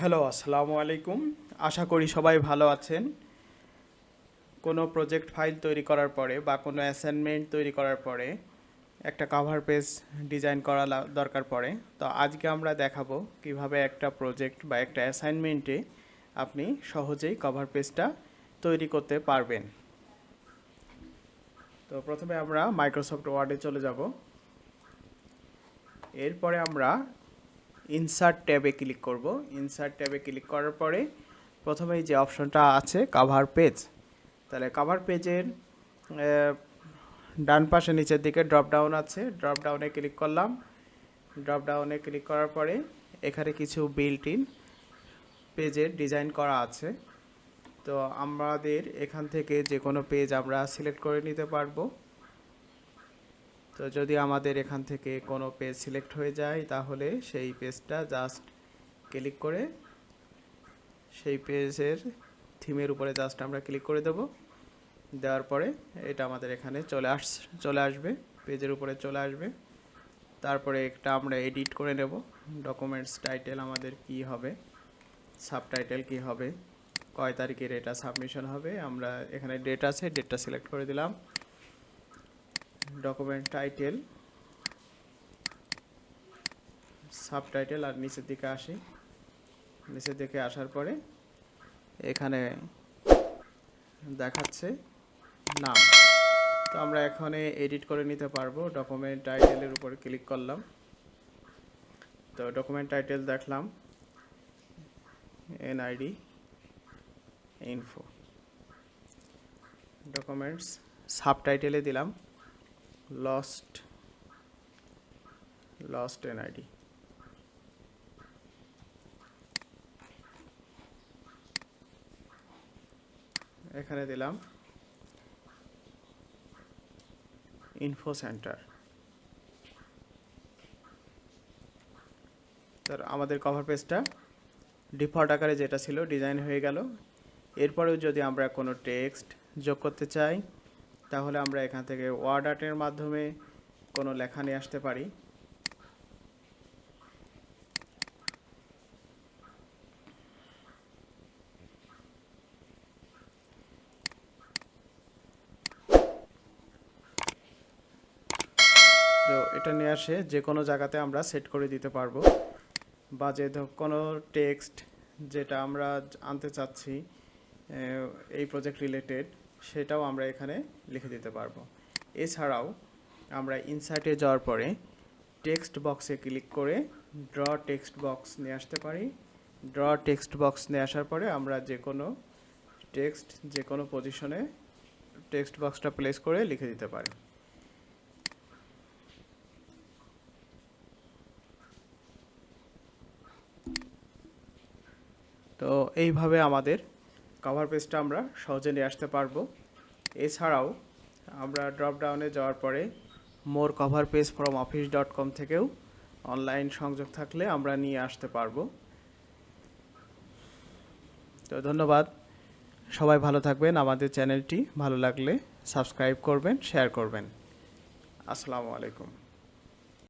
Hello, আসসালামু আলাইকুম। আশা করি সবাই ভালো আছেন। কোনো প্রজেক্ট ফাইল তৈরি করার পরে বা কোনো অ্যাসাইনমেন্ট তৈরি করার পরে একটা কভার পেজ ডিজাইন করা দরকার পড়ে। তো আজকে আমরা দেখাবো কীভাবে একটা প্রজেক্ট বা একটা অ্যাসাইনমেন্টে আপনি সহজেই কভার পেজটা তৈরি করতে পারবেন। তো প্রথমে আমরা মাইক্রোসফট ওয়ার্ডে চলে যাব। এরপরে আমরা ইনসার্ট ট্যাবে ক্লিক করব। ইনসার্ট ট্যাবে ক্লিক করার পরে প্রথমেই যে অপশনটা আছে কাভার পেজ তাহলে কাভার পেজের ডান পাশে নিচের দিকে ড্রপ ডাউন আছে। ড্রপ ডাউনে ক্লিক করলাম। ড্রপ ডাউনে ক্লিক করার পরে এখানে কিছু বিল্ট ইন পেজের ডিজাইন করা আছে। তো আমাদের এখান থেকে যে কোনো পেজ আমরা সিলেক্ট করে নিতে পারব। তো যদি আমাদের এখান থেকে কোনো পেজ সিলেক্ট হয়ে যায়, তাহলে সেই পেজটা জাস্ট ক্লিক করে সেই পেজের থিমের উপরে জাস্ট আমরা ক্লিক করে দেব। দেওয়ার পরে এটা আমাদের এখানে চলে আস, চলে আসবে পেজের উপরে চলে আসবে। তারপরে একটা আমরা এডিট করে নেব। ডকুমেন্টস টাইটেল আমাদের কি হবে সাবটাইটেল কি হবে, কয় তারিখের এটা সাবমিশন হবে, আমরা এখানে ডেট আছে ডেটটা সিলেক্ট করে দিলাম। ডকুমেন্ট টাইটেল সাবটাইটেল আর নিচের দিকে আসি। নিচের দিকে আসার পরে এখানে দেখাচ্ছে নাম। তো আমরা এখানে এডিট করে নিতে পারব। ডকুমেন্ট টাইটেলের উপর ক্লিক করলাম। তো ডকুমেন্ট টাইটেল দেখলাম। এনআইডি ইনফো ডকুমেন্টস সাবটাইটেলে দিলাম। Lost lost NID এখানে দিলাম ইনফো সেন্টার তার আমাদের কভার পেজটা ডিফল্ট আকারে যেটা ছিল ডিজাইন হয়ে গেল। এরপরেও যদি আমরা কোনো টেক্সট যোগ করতে চাই তাহলে আমরা এখান থেকে ওয়ার্ড আর্টের মাধ্যমে কোনো লেখা নিয়ে আসতে পারি। তো এটা নিয়ে আসে, যে কোনো জায়গাতে আমরা সেট করে দিতে পারব। বা যে কোনো টেক্সট যেটা আমরা আনতে চাচ্ছি এই প্রজেক্ট রিলেটেড সেটাও আমরা এখানে লিখে দিতে পারব। এছাড়াও আমরা ইনসার্টে যাওয়ার পরে টেক্সট বক্সে ক্লিক করে ড্র টেক্সট বক্স নিয়ে আসতে পারি। ড্র টেক্সট বক্স নিয়ে আসার পরে আমরা যে কোনো টেক্সট যে কোনো পজিশনে টেক্সট বক্সটা প্লেস করে লিখে দিতে পারি। তো এইভাবে আমাদের কভার পেজটা আমরা সহজে নিয়ে আসতে পারব। এছাড়াও আমরা ড্রপডাউনে যাওয়ার পরে more cover page from office dot com থেকেও অনলাইন সংযোগ থাকলে আমরা নিয়ে আসতে পারব। তো ধন্যবাদ। সবাই ভালো থাকবেন। আমাদের চ্যানেলটি ভালো লাগলে সাবস্ক্রাইব করবেন শেয়ার করবেন। আসসালামু আলাইকুম।